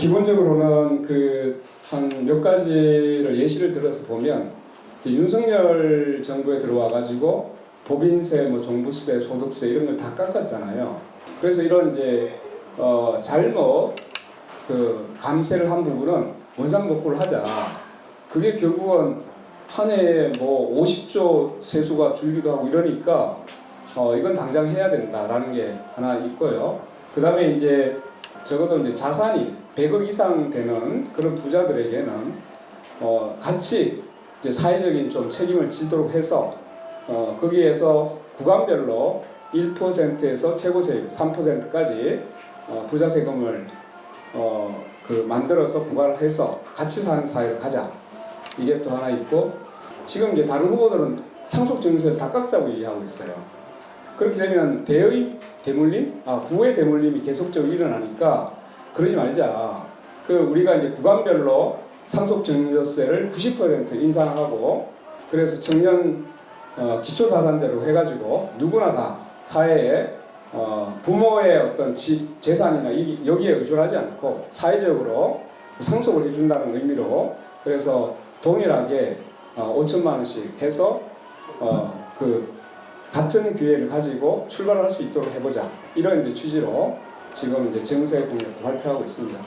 기본적으로는 그 한 몇 가지를 예시를 들어서 보면 윤석열 정부에 들어와 가지고 법인세, 뭐 종부세, 소득세 이런 걸 다 깎았잖아요. 그래서 이런 이제 어 잘못 그 감세를 한 부분은 원상복구를 하자. 그게 결국은 한 해에 뭐 50조 세수가 줄기도 하고 이러니까 어 이건 당장 해야 된다라는 게 하나 있고요. 그 다음에 이제 적어도 이제 자산이 100억 이상 되는 그런 부자들에게는 어 같이 이제 사회적인 좀 책임을 지도록 해서 어 거기에서 구간별로 1%에서 최고 세율 3%까지 어 부자 세금을 어 그 만들어서 부과를 해서 같이 사는 사회로 가자. 이게 또 하나 있고 지금 이제 다른 후보들은 상속 증세를 다 깎자고 얘기하고 있어요. 그렇게 되면 대의 대물림, 아 부의 대물림이 계속적으로 일어나니까 그러지 말자. 그 우리가 이제 구간별로 상속 증여세를 90% 인상하고 그래서 청년 어, 기초자산제로 해가지고 누구나 다 사회에 어, 부모의 어떤 집, 재산이나 이, 여기에 의존하지 않고 사회적으로 상속을 해준다는 의미로 그래서 동일하게 어, 5천만 원씩 해서 어, 그 같은 기회를 가지고 출발할 수 있도록 해보자 이런 이제 취지로 지금 이제 정세 공약도 발표하고 있습니다.